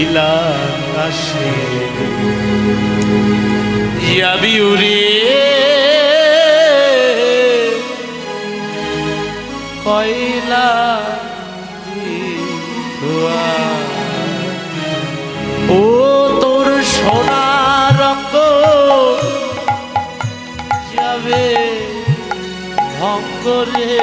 নীলাকাশে যাবি উড়ে কয়লা ধোয়া ও তোর সোনা রঙ্গ যাবে ভঙ্গ রে।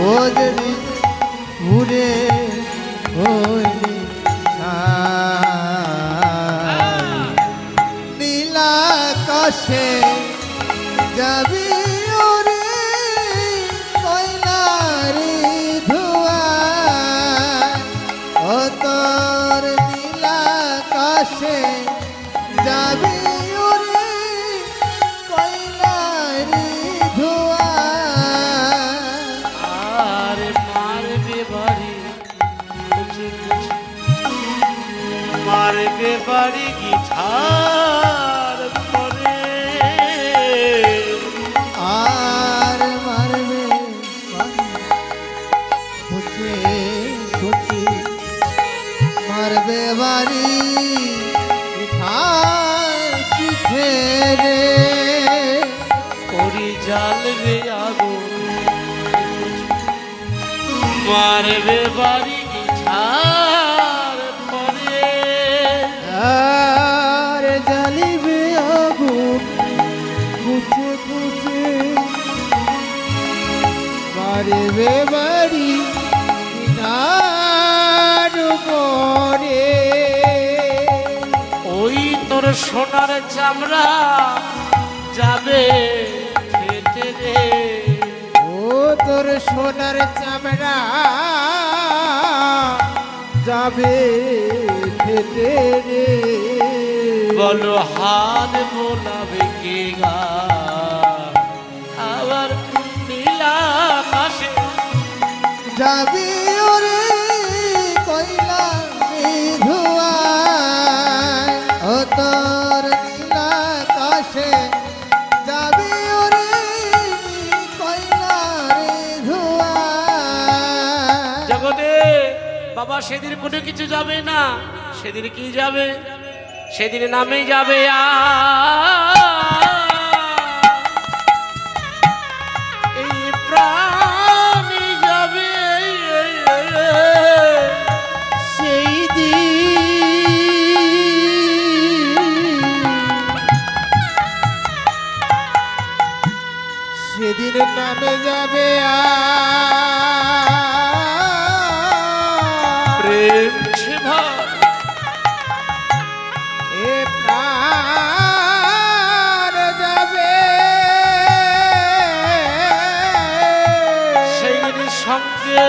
ও যদি ঘুরে হইলি যাবি ও তোর নীলাকাশে যাবি মারবে বাড়ি গিঠার করে আর মারবে খুঁচে খুঁচি মারবে বাড়ি শিখে রে। করি আগুন। মারবে বাড়ি গিঠার মারবে বাড়ি ওই তোর সোনার চামড়া যাবে ফেটে রে। ও তোর সোনার চামড়া যাবে ফেটে রে। বলো হাত বোলাবে কে গা? বাবা, সেদিন কোনো কিছু যাবে না। সেদিন কি যাবে? সেদিন নামে যাবে আ। এই প্রাণী যাবে। সেই দিন। সেদিন নামে যাবে প্রেম সঙ্গে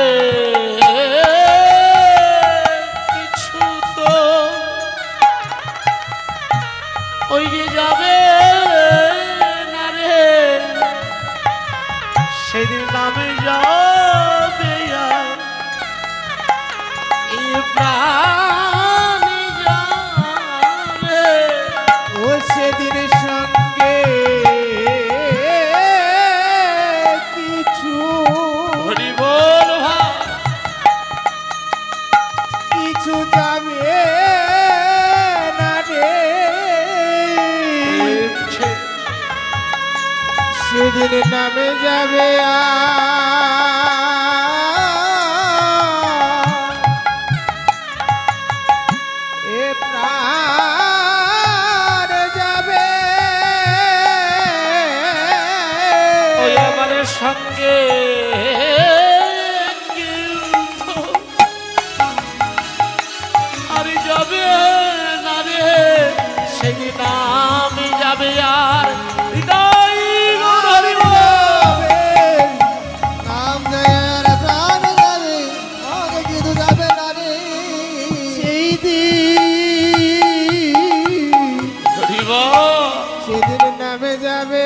কিছু তো ওই যে যাবে না রে। সেদিন আমি যাবে সেদিন নামে যাবে এ সেদিন নামে যাবে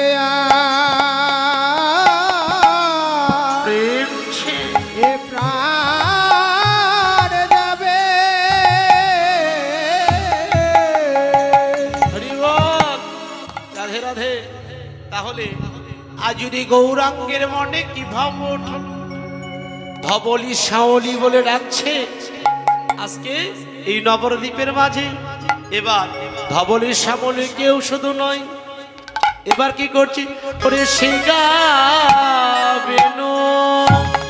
এ প্রাণ যাবে রাধে রাধে। তাহলে আজ যদি গৌরাঙ্গের মনে কি ভাব ভবলি শাওলি বলে ডাকছে। আজকে এই নবরদ্বীপের মাঝে এবার ধবলের সামনে কেউ শুধু নয়। এবার কি করছি? ওরে সিঙ্গা বেনু